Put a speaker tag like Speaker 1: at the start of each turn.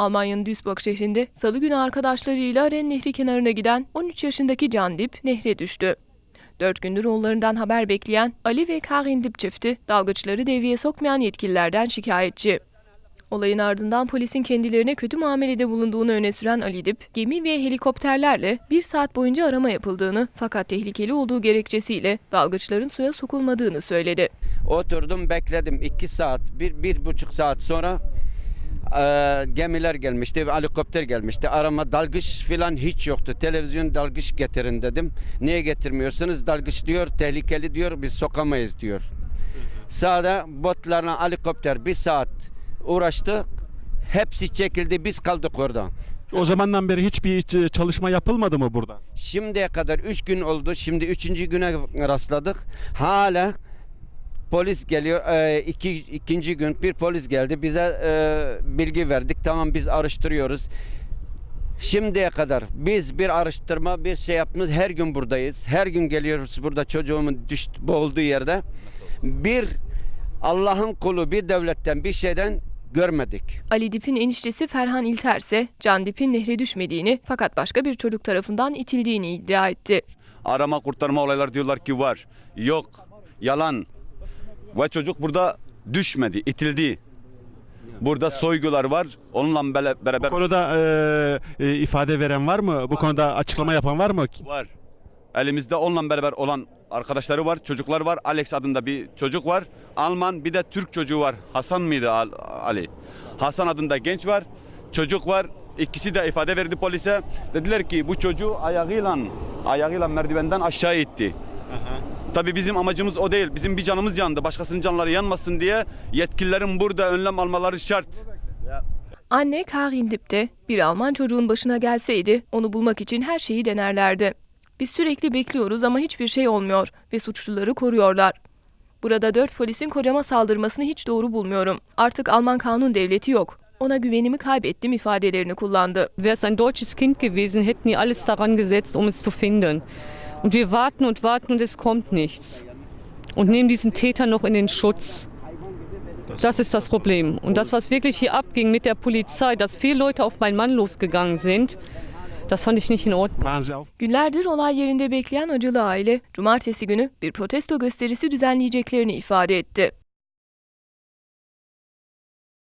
Speaker 1: Almanya'nın Duisburg şehrinde salı günü arkadaşlarıyla Ren Nehri kenarına giden 13 yaşındaki Can Dip nehre düştü. Dört gündür oğullarından haber bekleyen Ali ve Karin Dip çifti dalgıçları devreye sokmayan yetkililerden şikayetçi. Olayın ardından polisin kendilerine kötü muamelede bulunduğunu öne süren Ali Dip, gemi ve helikopterlerle bir saat boyunca arama yapıldığını fakat tehlikeli olduğu gerekçesiyle dalgıçların suya sokulmadığını söyledi.
Speaker 2: Oturdum bekledim iki saat, bir, bir buçuk saat sonra e, gemiler gelmişti, helikopter gelmişti. Arama dalgıç falan hiç yoktu. Televizyon dalgıç getirin dedim. Niye getirmiyorsunuz? Dalgıç diyor, tehlikeli diyor, biz sokamayız diyor. Sağda botlarla helikopter bir saat uğraştı. Hepsi çekildi, biz kaldık orada.
Speaker 3: O zamandan beri hiçbir ç- çalışma yapılmadı mı burada?
Speaker 2: Şimdiye kadar 3 gün oldu. Şimdi 3. güne rastladık. Hala polis geliyor. Ee, iki, ikinci gün bir polis geldi. Bize e, bilgi verdik. Tamam biz araştırıyoruz. Şimdiye kadar biz bir araştırma bir şey yapmıyoruz. Her gün buradayız. Her gün geliyoruz burada çocuğumun düştü, boğulduğu yerde. Bir Allah'ın kulu bir devletten bir şeyden görmedik.
Speaker 1: Ali Dip'in eniştesi Ferhan İlter ise Can Dip'in nehre düşmediğini fakat başka bir çocuk tarafından itildiğini iddia etti.
Speaker 4: Arama kurtarma olaylar diyorlar ki var. Yok. Yalan. Ve çocuk burada düşmedi, itildi. Burada soygular var. Onunla bele-
Speaker 3: Bu
Speaker 4: beraber
Speaker 3: konuda e, e, ifade veren var mı? Bu konuda açıklama yapan var mı?
Speaker 4: var. Elimizde onunla beraber olan arkadaşları var, çocuklar var. Alex adında bir çocuk var. Alman bir de Türk çocuğu var. Hasan mıydı Al- Ali? Hasan adında genç var. Çocuk var. İkisi de ifade verdi polise. Dediler ki bu çocuğu ayağıyla ayağıyla merdivenden aşağı itti. Tabii bizim amacımız o değil. Bizim bir canımız yandı. Başkasının canları yanmasın diye yetkililerin burada önlem almaları şart.
Speaker 1: Anne Karin Dip de bir Alman çocuğun başına gelseydi onu bulmak için her şeyi denerlerdi. Biz sürekli bekliyoruz ama hiçbir şey olmuyor ve suçluları koruyorlar. Burada dört polisin kocama saldırmasını hiç doğru bulmuyorum. Artık Alman kanun devleti yok. Ona güvenimi kaybettim ifadelerini kullandı.
Speaker 5: Wäre es ein deutsches Kind gewesen, hätten die alles daran gesetzt, um es zu finden. Und wir warten und warten und es kommt nichts. Und nehmen diesen Täter noch in den Schutz. Das ist das Problem. Und das, was wirklich hier abging mit der Polizei, dass vier Leute auf meinen Mann losgegangen sind, das fand ich nicht in Ordnung.
Speaker 1: Günlerdir olay yerinde bekleyen acılı aile, cumartesi günü bir protesto gösterisi düzenleyeceklerini ifade etti.